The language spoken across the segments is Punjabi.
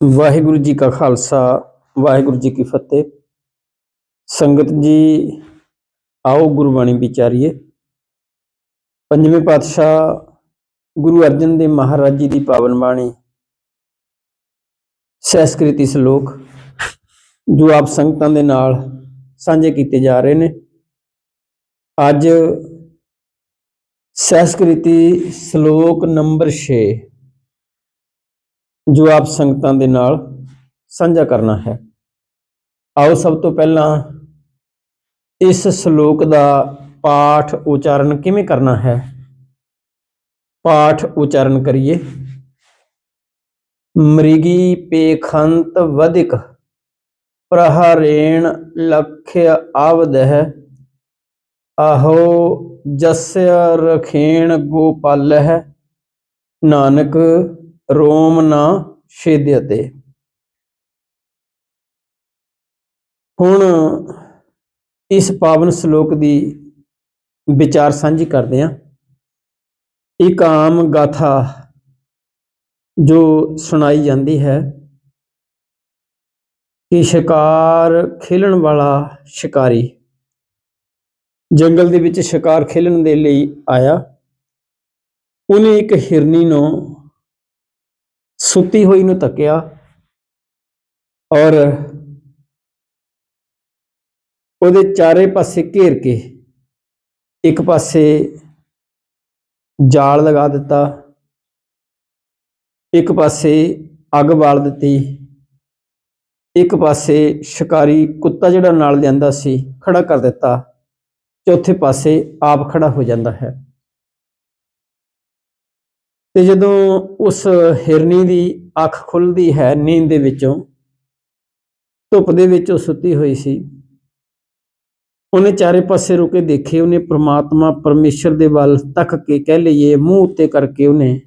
ਵਾਹਿਗੁਰੂ ਜੀ ਕਾ ਖਾਲਸਾ, ਵਾਹਿਗੁਰੂ ਜੀ ਕੀ ਫਤਿਹ। ਸੰਗਤ ਜੀ, ਆਓ ਗੁਰਬਾਣੀ ਵਿਚਾਰੀਏ। ਪੰਜਵੇਂ ਪਾਤਸ਼ਾਹ ਗੁਰੂ ਅਰਜਨ ਦੇਵ ਮਹਾਰਾਜ ਜੀ ਦੀ ਪਾਵਨ ਬਾਣੀ, ਸਹਿਸਕ੍ਰਿਤੀ ਸ਼ਲੋਕ, ਜੋ ਆਪ ਸੰਗਤਾਂ ਦੇ ਨਾਲ ਸਾਂਝੇ ਕੀਤੇ ਜਾ ਰਹੇ ਨੇ। ਅੱਜ ਸਹਿਸਕ੍ਰਿਤੀ ਸ਼ਲੋਕ ਨੰਬਰ 6 ਜੋ ਆਪ ਸੰਗਤਾਂ ਦੇ ਨਾਲ ਸਾਂਝਾ ਕਰਨਾ ਹੈ। ਆਓ ਸਭ ਤੋਂ ਪਹਿਲਾਂ ਇਸ ਸ਼ਲੋਕ ਦਾ ਪਾਠ ਉਚਾਰਨ ਕਿਵੇਂ ਕਰਨਾ ਹੈ? ਪਾਠ ਉਚਾਰਨ ਕਰੀਏ। ਮ੍ਰਿਗੀ ਪੇਖੰਤ ਵਦਿਕ, ਪ੍ਰਹਰੇਣ ਲਖਿ ਆਵਦਹ, ਆਹੋ ਜਸਯ ਰਖੇਣ ਗੋਪਾਲਹ, ਨਾਨਕ ਰੋਮ ਨਾ ਛੇਦਿਅਤੇ ਹੁਣ ਇਸ ਪਾਵਨ ਸ਼ਲੋਕ ਦੀ ਵਿਚਾਰ ਸਾਂਝੀ ਕਰਦੇ ਹਾਂ। ਇੱਕ ਆਮ ਗਾਥਾ ਜੋ ਸੁਣਾਈ ਜਾਂਦੀ ਹੈ ਕਿ ਸ਼ਿਕਾਰ ਖੇਲਣ ਵਾਲਾ ਸ਼ਿਕਾਰੀ ਜੰਗਲ ਦੇ ਵਿੱਚ ਸ਼ਿਕਾਰ ਖੇਲਣ ਦੇ ਲਈ ਆਇਆ। ਉਹਨੇ ਇੱਕ ਹਿਰਨੀ ਨੂੰ ਸੁੱਤੀ ਹੋਈ ਨੂੰ ਤੱਕਿਆ ਔਰ ਉਹਦੇ ਚਾਰੇ ਪਾਸੇ ਘੇਰ ਕੇ ਇੱਕ ਪਾਸੇ ਜਾਲ ਲਗਾ ਦਿੱਤਾ, ਇੱਕ ਪਾਸੇ ਅੱਗ ਬਾਲ ਦਿੱਤੀ, ਇੱਕ ਪਾਸੇ ਸ਼ਿਕਾਰੀ ਕੁੱਤਾ ਜਿਹੜਾ ਨਾਲ ਲਿਆਂਦਾ ਸੀ ਖੜਾ ਕਰ ਦਿੱਤਾ, ਚੌਥੇ ਪਾਸੇ ਆਪ ਖੜਾ ਹੋ ਜਾਂਦਾ ਹੈ। ਤੇ ਜਦੋਂ ਉਸ ਹਿਰਨੀ ਦੀ ਅੱਖ ਖੁੱਲਦੀ ਹੈ, ਨੀਂਦ ਦੇ ਵਿੱਚੋਂ, ਧੁੱਪ ਦੇ ਵਿੱਚ ਉਹ ਸੁੱਤੀ ਹੋਈ ਸੀ। ਉਹਨੇ ਚਾਰੇ ਪਾਸੇ ਰੁਕੇ ਦੇਖੇ, ਉਹਨੇ ਪ੍ਰਮਾਤਮਾ ਪਰਮੇਸ਼ਰ ਦੇ ਵੱਲ ਤੱਕ ਕੇ ਕਹਿ ਲਈਏ, ਮੂੰਹ ਉੱਤੇ ਕਰਕੇ ਉਹਨੇ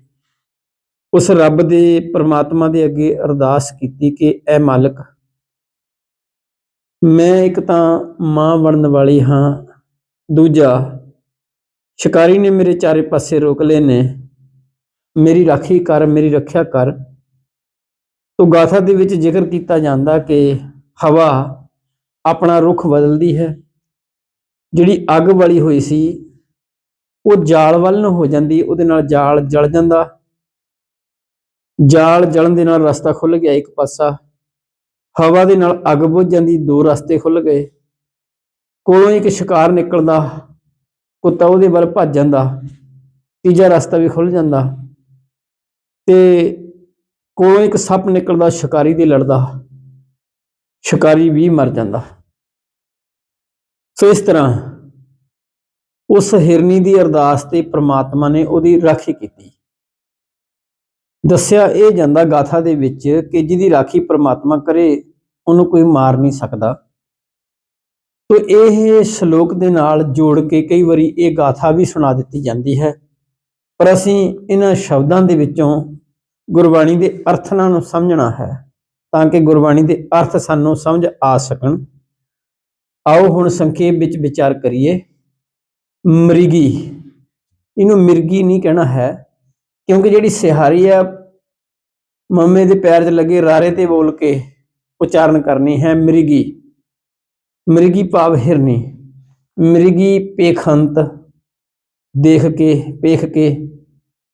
ਉਸ ਰੱਬ ਦੇ, ਪ੍ਰਮਾਤਮਾ ਦੇ ਅੱਗੇ ਅਰਦਾਸ ਕੀਤੀ ਕਿ, ਐ ਮਾਲਕ, ਮੈਂ ਇੱਕ ਤਾਂ ਮਾਂ ਬਣਨ ਵਾਲੀ ਹਾਂ, ਦੂਜਾ ਸ਼ਿਕਾਰੀ ਨੇ ਮੇਰੇ ਚਾਰੇ ਪਾਸੇ ਰੋਕ ਲਏ ਨੇ ਮੇਰੀ ਰਾਖੀ ਕਰ, ਮੇਰੀ ਰੱਖਿਆ ਕਰ। ਤੋ ਗਾਥਾ ਦੇ ਵਿੱਚ ਜ਼ਿਕਰ ਕੀਤਾ ਜਾਂਦਾ ਕਿ ਹਵਾ ਆਪਣਾ ਰੁਖ ਬਦਲਦੀ ਹੈ। ਜਿਹੜੀ ਅੱਗ ਵਾਲੀ ਹੋਈ ਸੀ, ਉਹ ਜਾਲ ਵੱਲ ਨੂੰ ਹੋ ਜਾਂਦੀ, ਉਹਦੇ ਨਾਲ ਜਾਲ ਜਲ ਜਾਂਦਾ। ਜਾਲ ਜਲਣ ਦੇ ਨਾਲ ਰਸਤਾ ਖੁੱਲ ਗਿਆ ਇੱਕ ਪਾਸਾ। ਹਵਾ ਦੇ ਨਾਲ ਅੱਗ ਬੁੱਝ ਜਾਂਦੀ, ਦੋ ਰਸਤੇ ਖੁੱਲ ਗਏ। ਕੋਲੋਂ ਇੱਕ ਸ਼ਿਕਾਰ ਨਿਕਲਦਾ, ਕੁੱਤਾ ਉਹਦੇ ਵੱਲ ਭੱਜ ਜਾਂਦਾ, ਤੀਜਾ ਰਸਤਾ ਵੀ ਖੁੱਲ ਜਾਂਦਾ। ਤੇ ਕੋਲੋਂ ਇੱਕ ਸੱਪ ਨਿਕਲਦਾ, ਸ਼ਿਕਾਰੀ ਦੇ ਲੜਦਾ, ਸ਼ਿਕਾਰੀ ਵੀ ਮਰ ਜਾਂਦਾ। ਸੋ ਇਸ ਤਰ੍ਹਾਂ ਉਸ ਹਿਰਨੀ ਦੀ ਅਰਦਾਸ ਤੇ ਪ੍ਰਮਾਤਮਾ ਨੇ ਉਹਦੀ ਰਾਖੀ ਕੀਤੀ। ਦੱਸਿਆ ਇਹ ਜਾਂਦਾ ਗਾਥਾ ਦੇ ਵਿੱਚ ਕਿ ਜਿਹਦੀ ਰਾਖੀ ਪ੍ਰਮਾਤਮਾ ਕਰੇ, ਉਹਨੂੰ ਕੋਈ ਮਾਰ ਨਹੀਂ ਸਕਦਾ। ਤੋ ਇਹ ਸ਼ਲੋਕ ਦੇ ਨਾਲ ਜੋੜ ਕੇ ਕਈ ਵਾਰੀ ਇਹ ਗਾਥਾ ਵੀ ਸੁਣਾ ਦਿੱਤੀ ਜਾਂਦੀ ਹੈ। ਪਰ ਅਸੀਂ ਇਹਨਾਂ ਸ਼ਬਦਾਂ ਦੇ ਵਿੱਚੋਂ ਗੁਰਬਾਣੀ ਦੇ ਅਰਥਾਂ ਨੂੰ ਸਮਝਣਾ ਹੈ, ਤਾਂ ਕਿ ਗੁਰਬਾਣੀ ਦੇ ਅਰਥ ਸਾਨੂੰ ਸਮਝ ਆ ਸਕਣ। ਆਓ ਹੁਣ ਸੰਖੇਪ ਵਿੱਚ ਵਿਚਾਰ ਕਰੀਏ। ਮ੍ਰਿਗੀ। ਇਹਨੂੰ ਮਿਰਗੀ ਨਹੀਂ ਕਹਿਣਾ ਹੈ, ਕਿਉਂਕਿ ਜਿਹੜੀ ਸਿਹਾਰੀ ਆ, ਮੰਮੇ ਦੇ ਪੈਰ 'ਚ ਲੱਗੇ ਰਾਰੇ ਤੇ ਬੋਲ ਕੇ ਉਚਾਰਨ ਕਰਨੀ ਹੈ ਮ੍ਰਿਗੀ। ਮ੍ਰਿਗੀ ਭਾਵ ਹਿਰਨੀ। ਮ੍ਰਿਗੀ ਪੇਖੰਤ। ਦੇਖ ਕੇ, ਪੇਖ ਕੇ,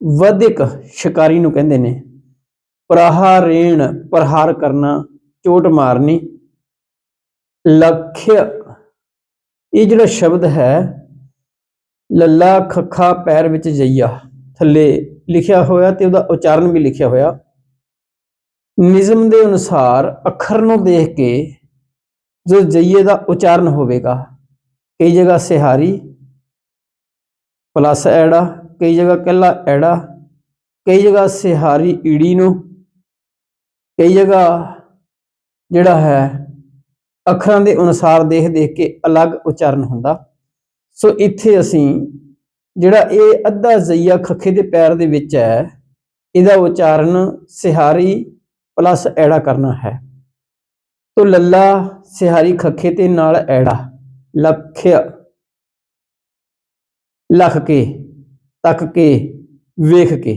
ਵਧਿਕ ਸ਼ਿਕਾਰੀ ਨੂੰ ਕਹਿੰਦੇ ਨੇ। ਪ੍ਰਹਾਰੇਣ ਪ੍ਰਹਾਰ ਕਰਨਾ, ਚੋਟ ਮਾਰਨੀ। ਲਖਿ ਇਹ ਜਿਹੜਾ ਸ਼ਬਦ ਹੈ, ਲੱਲਾ ਖੱਖਾ ਪੈਰ ਵਿੱਚ ਜਈਆ। ਥੱਲੇ ਲਿਖਿਆ ਹੋਇਆ ਤੇ ਉਹਦਾ ਉਚਾਰਨ ਵੀ ਲਿਖਿਆ ਹੋਇਆ। ਨਿਜ਼ਮ ਦੇ ਅਨੁਸਾਰ ਅੱਖਰ ਨੂੰ ਦੇਖ ਕੇ ਜੋ ਜਈਏ ਦਾ ਉਚਾਰਨ ਹੋਵੇਗਾ, ਕਈ ਜਗ੍ਹਾ ਸਿਹਾਰੀ, ਪਲੱਸ ਐੜਾ, ਕਈ ਜਗ੍ਹਾ ਕੱਲਾ ਐੜਾ, ਕਈ ਜਗ੍ਹਾ ਸਿਹਾਰੀ ਈੜੀ ਨੂੰ ਕਈ ਜਗ੍ਹਾ ਜਿਹੜਾ ਹੈ, ਅੱਖਰਾਂ ਦੇ ਅਨੁਸਾਰ ਦੇਖ ਦੇਖ ਕੇ ਅਲੱਗ ਉਚਾਰਨ ਹੁੰਦਾ। ਸੋ ਇੱਥੇ ਅਸੀਂ ਜਿਹੜਾ ਇਹ ਅੱਧਾ ਜ਼ਈਆ ਖੱਖੇ ਦੇ ਪੈਰ ਦੇ ਵਿੱਚ ਹੈ, ਇਹਦਾ ਉਚਾਰਨ ਸਿਹਾਰੀ ਪਲੱਸ ਐੜਾ ਕਰਨਾ ਹੈ। ਤੋ ਲੱਲਾ ਸਿਹਾਰੀ ਖੱਖੇ ਤੇ ਨਾਲ ਐੜਾ, ਲਖਿਆ, ਲਖ ਕੇ, ਤੱਕ ਕੇ, ਵੇਖ ਕੇ।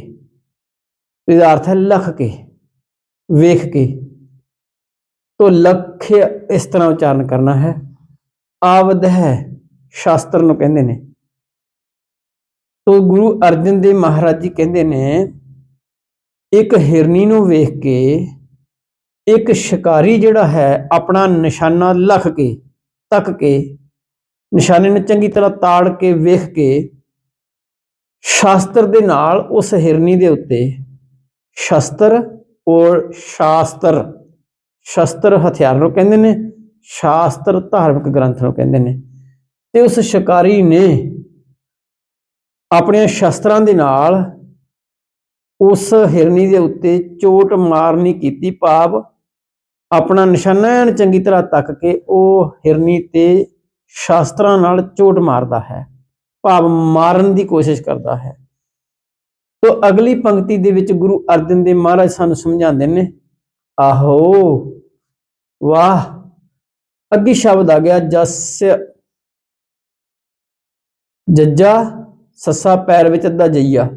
ਇਹਦਾ ਅਰਥ ਹੈ ਲਖ ਕੇ। ਵੇਖ ਕੇ ਤੋ ਲਖ ਇਸ ਤਰ੍ਹਾਂ ਉਚਾਰਨ ਕਰਨਾ ਹੈ। ਆਵਦ ਹੈ, ਸ਼ਾਸਤਰ ਨੂੰ ਕਹਿੰਦੇ ਨੇ। ਤੋ ਗੁਰੂ ਅਰਜਨ ਦੇਵ ਮਹਾਰਾਜ ਜੀ ਕਹਿੰਦੇ ਨੇ, ਇੱਕ ਹਿਰਨੀ ਨੂੰ ਵੇਖ ਕੇ, ਇੱਕ ਸ਼ਿਕਾਰੀ ਜਿਹੜਾ ਹੈ, ਆਪਣਾ ਨਿਸ਼ਾਨਾ ਲਖ ਕੇ, ਤੱਕ ਕੇ, ਨਿਸ਼ਾਨੇ ਨੂੰ ਚੰਗੀ ਤਰ੍ਹਾਂ ਤਾੜ ਕੇ ਵੇਖ ਕੇ, ਸ਼ਾਸਤਰ ਦੇ ਨਾਲ ਉਸ ਹਿਰਨੀ ਦੇ ਉੱਤੇ ਸ਼ਸਤਰ ਔਰ ਸ਼ਾਸਤਰ, ਸ਼ਸਤਰ ਹਥਿਆਰ ਨੂੰ ਕਹਿੰਦੇ ਨੇ, ਸ਼ਾਸਤਰ ਧਾਰਮਿਕ ਗ੍ਰੰਥ ਨੂੰ ਕਹਿੰਦੇ ਨੇ। ਤੇ ਉਸ ਸ਼ਿਕਾਰੀ ਨੇ ਆਪਣੇ ਸ਼ਸਤਰਾਂ ਦੇ ਨਾਲ ਉਸ ਹਿਰਨੀ ਦੇ ਉੱਤੇ ਚੋਟ ਮਾਰਨੀ ਕੀਤੀ ਭਾਵ ਆਪਣਾ ਨਿਸ਼ਾਨਾ ਐਨ ਚੰਗੀ ਤਰ੍ਹਾਂ ਤੱਕ ਕੇ ਉਹ ਹਿਰਨੀ ਤੇ ਸ਼ਾਸਤਰਾਂ ਨਾਲ ਚੋਟ ਮਾਰਦਾ ਹੈ ਭਾਵ ਮਾਰਨ ਦੀ ਕੋਸ਼ਿਸ਼ ਕਰਦਾ ਹੈ। ਤੋ ਅਗਲੀ ਪੰਕਤੀ ਦੇ ਵਿੱਚ ਗੁਰੂ ਅਰਜਨ ਦੇਵ ਮਹਾਰਾਜ ਸਾਨੂੰ ਸਮਝਾਉਂਦੇ ਨੇ, ਆਹੋ, ਵਾਹ, ਅੱਗੇ ਸ਼ਬਦ ਆ ਗਿਆ, ਜਸ ਜੱਜਾ ਸੱਸਾ ਪੈਰ ਵਿੱਚ ਅੱਧਾ ਜਈਆ।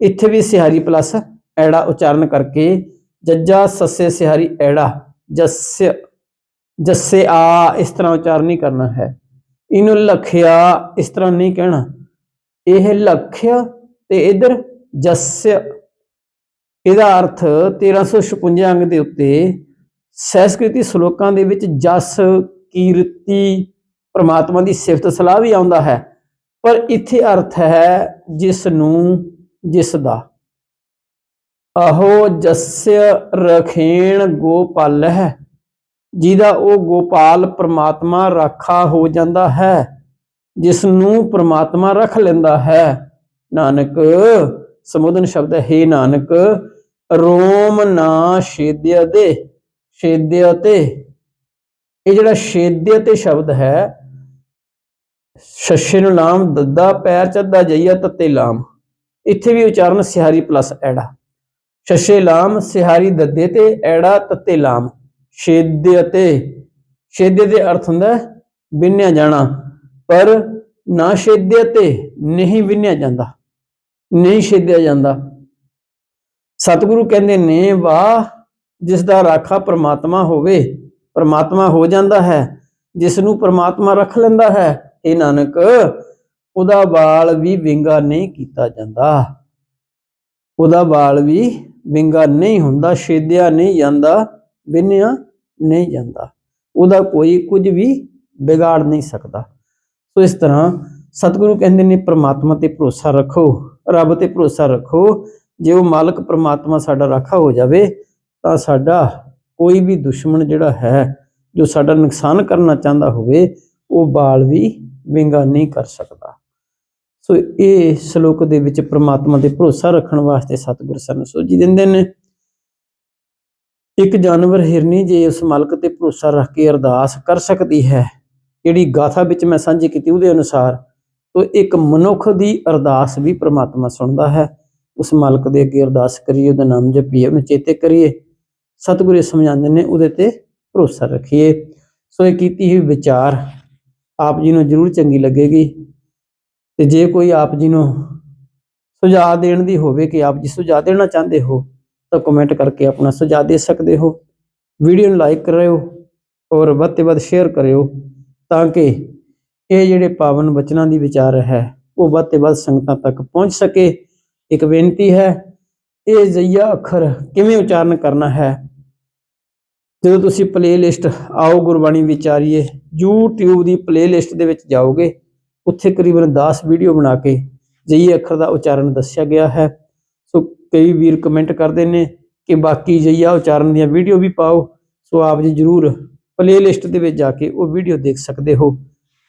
ਇੱਥੇ ਵੀ ਸਿਹਾਰੀ ਪਲੱਸ ਐੜਾ ਉਚਾਰਨ ਕਰਕੇ ਜੱਜਾ ਸੱਸੇ ਸਿਹਾਰੀ ਐੜਾ, ਜਸ, ਜੱਸੇ ਆ, ਇਸ ਤਰ੍ਹਾਂ ਉਚਾਰਨ ਨਹੀਂ ਕਰਨਾ ਹੈ। ਇਹਨੂੰ ਲਖਿਆ ਇਸ ਤਰ੍ਹਾਂ ਨਹੀਂ ਕਹਿਣਾ। ਇਹ ਲਖਿਆ ਤੇ ਇਧਰ ਜਸਯ ਇਹਦਾ ਅਰਥ 1356 ਅੰਗ ਦੇ ਉੱਤੇ ਸੰਸਕ੍ਰਿਤੀ ਸ਼ਲੋਕਾਂ ਦੇ ਵਿੱਚ ਜਸ, ਕੀਰਤੀ, ਪ੍ਰਮਾਤਮਾ ਦੀ ਸਿਫਤ ਸਲਾਹ ਵੀ ਆਉਂਦਾ ਹੈ। ਪਰ ਇੱਥੇ ਅਰਥ ਹੈ ਜਿਸ ਨੂੰ ਜਿਸ ਦਾ ਅਹੋ ਜਸਯ ਰਖੇਣ ਗੋਪਾਲ ਹੈ, ਜਿਹਦਾ ਉਹ ਗੋਪਾਲ ਪ੍ਰਮਾਤਮਾ ਰਾਖਾ ਹੋ ਜਾਂਦਾ ਹੈ ਜਿਸ ਨੂੰ ਪ੍ਰਮਾਤਮਾ ਰੱਖ ਲੈਂਦਾ ਹੈ। ਨਾਨਕ ਸੰਬੋਧਨ ਸ਼ਬਦ ਹੈ, "ਹੇ ਨਾਨਕ, ਰੋਮ ਨਾ ਛੇਦਿਆ ਦੇ, ਛੇਦਿਆ ਤੇ। ਇਹ ਜਿਹੜਾ ਛੇਦਿਆ ਤੇ ਸ਼ਬਦ ਹੈ, ਸ਼ਸ਼ੇ ਨੂੰ ਲਾਮ, ਦੱਦਾ ਪੈਰ ਚੱਦਾ ਜਈਆ ਤੱਤੇ ਲਾਮ। ਇੱਥੇ ਵੀ ਉਚਾਰਨ ਸਿਹਾਰੀ ਪਲੱਸ ਐੜਾ। ਸ਼ਸ਼ੇ ਲਾਮ, ਸਿਹਾਰੀ ਦੱਦੇ ਤੇ, ਐੜਾ ਤੱਤੇ ਲਾਮ। ਛੇਦੇ ਅਤੇ ਛੇਦੇ ਦੇ ਅਰਥ ਹੁੰਦਾ ਹੈ, ਵਿੰਨਿਆ ਜਾਣਾ। ਪਰ ਨਾ ਛੇਦੇ ਤੇ, ਨਹੀਂ ਵਿੰਨਿਆ ਜਾਂਦਾ। ਨਹੀਂ ਛੇਦਿਆ ਜਾਂਦਾ। ਸਤਿਗੁਰੂ ਕਹਿੰਦੇ, ਨੇ ਵਾਹ, ਜਿਸ ਦਾ ਰਾਖਾ ਪ੍ਰਮਾਤਮਾ ਹੋਵੇ, ਪ੍ਰਮਾਤਮਾ ਹੋ ਜਾਂਦਾ ਹੈ, ਜਿਸ ਨੂੰ ਪ੍ਰਮਾਤਮਾ ਰੱਖ ਲੈਂਦਾ ਹੈ ਇਹ ਨਾਨਕ, ਉਹਦਾ ਵਾਲ ਵੀ ਵਿੰਗਾ ਨਹੀਂ ਕੀਤਾ ਜਾਂਦਾ। ਉਹਦਾ ਵਾਲ ਵੀ ਵਿੰਗਾ ਨਹੀਂ ਹੁੰਦਾ, ਛੇਦਿਆ ਨਹੀਂ ਜਾਂਦਾ, ਵਿੰਨਿਆ ਨਹੀਂ ਜਾਂਦਾ। ਉਹਦਾ ਕੋਈ ਕੁਝ ਵੀ ਵਿਗਾੜ ਨਹੀਂ ਸਕਦਾ। ਸੋ ਇਸ ਤਰ੍ਹਾਂ ਸਤਿਗੁਰੂ ਕਹਿੰਦੇ ਨੇ, ਪ੍ਰਮਾਤਮਾ ਤੇ ਭਰੋਸਾ ਰੱਖੋ। ਰੱਬ ਤੇ ਭਰੋਸਾ ਰੱਖੋ। ਜੇ ਉਹ ਮਾਲਕ ਪ੍ਰਮਾਤਮਾ ਸਾਡਾ ਰਾਖਾ ਹੋ ਜਾਵੇ, ਤਾਂ ਸਾਡਾ ਕੋਈ ਵੀ ਦੁਸ਼ਮਣ ਜਿਹੜਾ ਹੈ, ਜੋ ਸਾਡਾ ਨੁਕਸਾਨ ਕਰਨਾ ਚਾਹੁੰਦਾ ਹੋਵੇ, ਉਹ ਬਾਲ ਵੀ ਵਿੰਗਾ ਨਹੀਂ ਕਰ ਸਕਦਾ। ਸੋ ਇਹ ਸ਼ਲੋਕ ਦੇ ਵਿੱਚ ਪ੍ਰਮਾਤਮਾ ਤੇ ਭਰੋਸਾ ਰੱਖਣ ਵਾਸਤੇ ਸਤਿਗੁਰ ਸਾਨੂੰ ਸੋਝੀ ਦਿੰਦੇ ਨੇ। ਇੱਕ ਜਾਨਵਰ ਹਿਰਨੀ ਜੇ ਉਸ ਮਾਲਕ ਤੇ ਭਰੋਸਾ ਰੱਖ ਕੇ ਅਰਦਾਸ ਕਰ ਸਕਦੀ ਹੈ, ਜਿਹੜੀ ਗਾਥਾ ਵਿੱਚ ਮੈਂ ਸਾਂਝੀ ਕੀਤੀ ਉਹਦੇ ਅਨੁਸਾਰ ਤੋ ਇੱਕ ਮਨੁੱਖ ਦੀ ਅਰਦਾਸ ਵੀ ਪ੍ਰਮਾਤਮਾ ਸੁਣਦਾ ਹੈ। ਉਸ ਮਾਲਕ ਦੇ ਅੱਗੇ ਅਰਦਾਸ ਕਰੀਏ, ਉਹਦਾ ਨਾਮ ਜਪੀਏ, ਉਹਨੂੰ ਚੇਤੇ ਕਰੀਏ। ਸਤਿਗੁਰੂ ਸਮਝਾਉਂਦੇ ਨੇ, ਉਹਦੇ ਤੇ ਭਰੋਸਾ ਰੱਖੀਏ। ਸੋ ਇਹ ਕੀਤੀ ਹੋਈ ਵਿਚਾਰ ਆਪ ਜੀ ਨੂੰ ਜ਼ਰੂਰ ਚੰਗੀ ਲੱਗੇਗੀ। ਤੇ ਜੇ ਕੋਈ ਆਪ ਜੀ ਨੂੰ ਸੁਝਾਅ ਦੇਣ ਦੀ ਹੋਵੇ ਕਿ ਆਪ ਜੀ ਸੁਝਾਅ ਦੇਣਾ ਚਾਹੁੰਦੇ ਹੋ, ਤਾਂ ਕਮੈਂਟ ਕਰਕੇ ਆਪਣਾ ਸੁਝਾਅ ਦੇ ਸਕਦੇ ਹੋ। ਵੀਡੀਓ ਨੂੰ ਲਾਈਕ ਕਰਿਓ ਔਰ ਵੱਧ ਤੋਂ ਵੱਧ ਸ਼ੇਅਰ ਕਰਿਓ ਤਾਂ ਕਿ ਇਹ ਜਿਹੜੇ ਪਾਵਨ ਬਚਨਾਂ ਦੀ ਵਿਚਾਰ ਹੈ, ਉਹ ਵੱਧ ਤੋਂ ਵੱਧ ਸੰਗਤਾਂ ਤੱਕ ਪਹੁੰਚ ਸਕੇ। ਇੱਕ ਬੇਨਤੀ ਹੈ, ਇਹ ਜ਼ਈਆ ਅੱਖਰ ਕਿਵੇਂ ਉਚਾਰਨ ਕਰਨਾ ਹੈ? ਜਦੋਂ ਤੁਸੀਂ ਪਲੇਲਿਸਟ ਆਓ ਗੁਰਬਾਣੀ ਵਿਚਾਰੀਏ, YouTube ਦੀ ਪਲੇਲਿਸਟ ਦੇ ਵਿੱਚ ਜਾਓਗੇ, ਉੱਥੇ ਕਰੀਬਨ 10 ਵੀਡੀਓ ਬਣਾ ਕੇ ਜਈ ਅੱਖਰ ਦਾ ਉਚਾਰਨ ਦੱਸਿਆ ਗਿਆ ਹੈ। ਸੋ ਕਈ ਵੀਰ ਕਮੈਂਟ ਕਰਦੇ ਨੇ ਕਿ ਬਾਕੀ ਜਈਆ ਉਚਾਰਨ ਦੀਆਂ ਵੀਡੀਓ ਵੀ ਪਾਓ, ਸੋ ਆਪ ਜੀ ਜਰੂਰ ਪਲੇਲਿਸਟ ਦੇ ਵਿੱਚ ਜਾ ਕੇ ਉਹ ਵੀਡੀਓ ਦੇਖ ਸਕਦੇ ਹੋ।